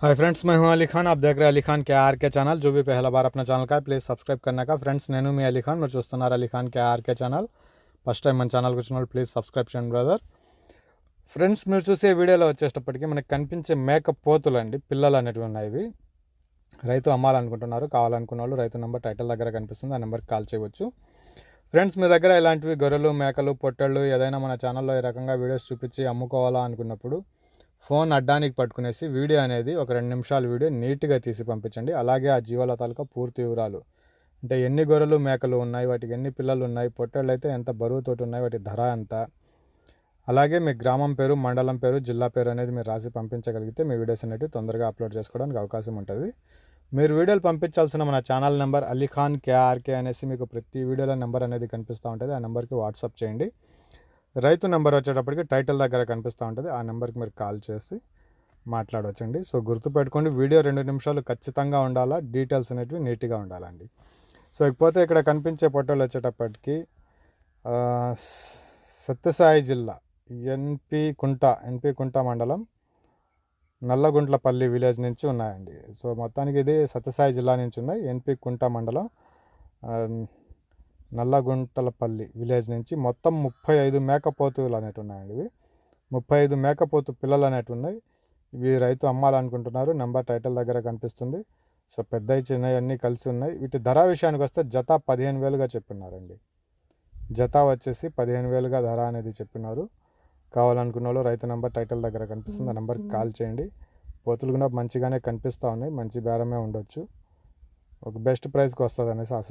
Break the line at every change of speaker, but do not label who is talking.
Hi friends मैं हूं अली खान आप देख रहे हैं अली खान के आर के ఛానల్ जो भी पहला बार अपना ఛానల్ का है ప్లీజ్ సబ్స్క్రైబ్ करने का ఫ్రెండ్స్ నేను మీ అలీ ఖాన్ మీరు చూస్తున్నారు Ali Khan K RK channel first time మన ఛానల్కి వచ్చిన వాళ్ళు ప్లీజ్ సబ్స్క్రైబ్ చేయండి బ్రదర్ ఫ్రెండ్స్ మీరు చూసే వీడియోలో వచ్చేటప్పటికి మనకి కనిపించే మేక పోతులు అండి పిల్లలు అనేటివి ఉన్నాయి ఇవి రైతు అమ్మాలనుకుంటున్నారు కావాలనుకున్న వాళ్ళు రైతు నెంబర్ టైటిల్ దగ్గర కనిపిస్తుంది ఆ నెంబర్కి కాల్ చేయవచ్చు ఫ్రెండ్స్ మీ దగ్గర ఇలాంటివి గొర్రెలు మేకలు పొట్టళ్ళు ఏదైనా మన ఛానల్లో ఈ రకంగా వీడియోస్ చూపించి అమ్ముకోవాలా అనుకున్నప్పుడు ఫోన్ అడ్డానికి పట్టుకునేసి వీడియో అనేది ఒక రెండు నిమిషాల వీడియో నీట్గా తీసి పంపించండి. అలాగే ఆ జీవాల తాలూకా పూర్తి వివరాలు. అంటే ఎన్ని గొర్రెలు మేకలు ఉన్నాయి వాటికి ఎన్ని పిల్లలు ఉన్నాయి పొట్టేళ్ళు అయితే ఎంత బరువుతోటి ఉన్నాయి వాటి ధర ఎంత? అలాగే మీ గ్రామం పేరు మండలం పేరు జిల్లా పేరు అనేది మీరు రాసి పంపించగలిగితే మీ వీడియోస్ అనేవి తొందరగా అప్లోడ్ చేసుకోవడానికి అవకాశం ఉంటుంది. మీరు వీడియోలు పంపించాల్సిన మన ఛానల్ నెంబర్ అలీఖాన్ కేఆర్కే అనేసి మీకు ప్రతి వీడియోలో నెంబర్ అనేది కనిపిస్తూ ఉంటుంది. ఆ నెంబర్కి వాట్సాప్ చేయండి. రైతు నెంబర్ వచ్చేటప్పటికి టైటిల్ దగ్గర కనిపిస్తూ ఉంటుంది. ఆ నెంబర్కి మీరు కాల్ చేసి మాట్లాడవచ్చండి. సో గుర్తుపెట్టుకోండి వీడియో రెండు నిమిషాలు ఖచ్చితంగా ఉండాలా డీటెయిల్స్ అనేటివి నీట్గా ఉండాలండి. సో ఇకపోతే ఇక్కడ కనిపించే ఫోటోలు వచ్చేటప్పటికి సత్యసాయి జిల్లా ఎన్పి కుంట ఎన్పి కుంట మండలం నల్లగుంట్లపల్లి విలేజ్ నుంచి ఉన్నాయండి. సో మొత్తానికి ఇది సత్యసాయి జిల్లా నుంచి ఉన్నాయి ఎన్పి కుంట మండలం నల్లగుంటలపల్లి విలేజ్ నుంచి మొత్తం ముప్పై ఐదు మేకపోతులు అనేవి ఉన్నాయండి ఇవి. ముప్పై ఐదు మేకపోతు పిల్లలు అనేవి ఉన్నాయి ఇవి రైతు అమ్మాలనుకుంటున్నారు. నెంబర్ టైటిల్ దగ్గర కనిపిస్తుంది. సో పెద్దవి చిన్నవి అన్నీ కలిసి ఉన్నాయి. వీటి ధర విషయానికి వస్తే జత పదిహేను వేలుగా చెప్పినారండి. జత వచ్చేసి పదిహేను వేలుగా ధర అనేది చెప్పినారు. కావాలనుకున్న వాళ్ళు రైతు నెంబర్ టైటిల్ దగ్గర కనిపిస్తుంది. ఆ నెంబర్కి కాల్ చేయండి. పోతులు కూడా మంచిగానే కనిపిస్తూ ఉన్నాయి. మంచి బేరమే ఉండొచ్చు. ఒక బెస్ట్ ప్రైస్కి వస్తుంది అనేసి ఆశ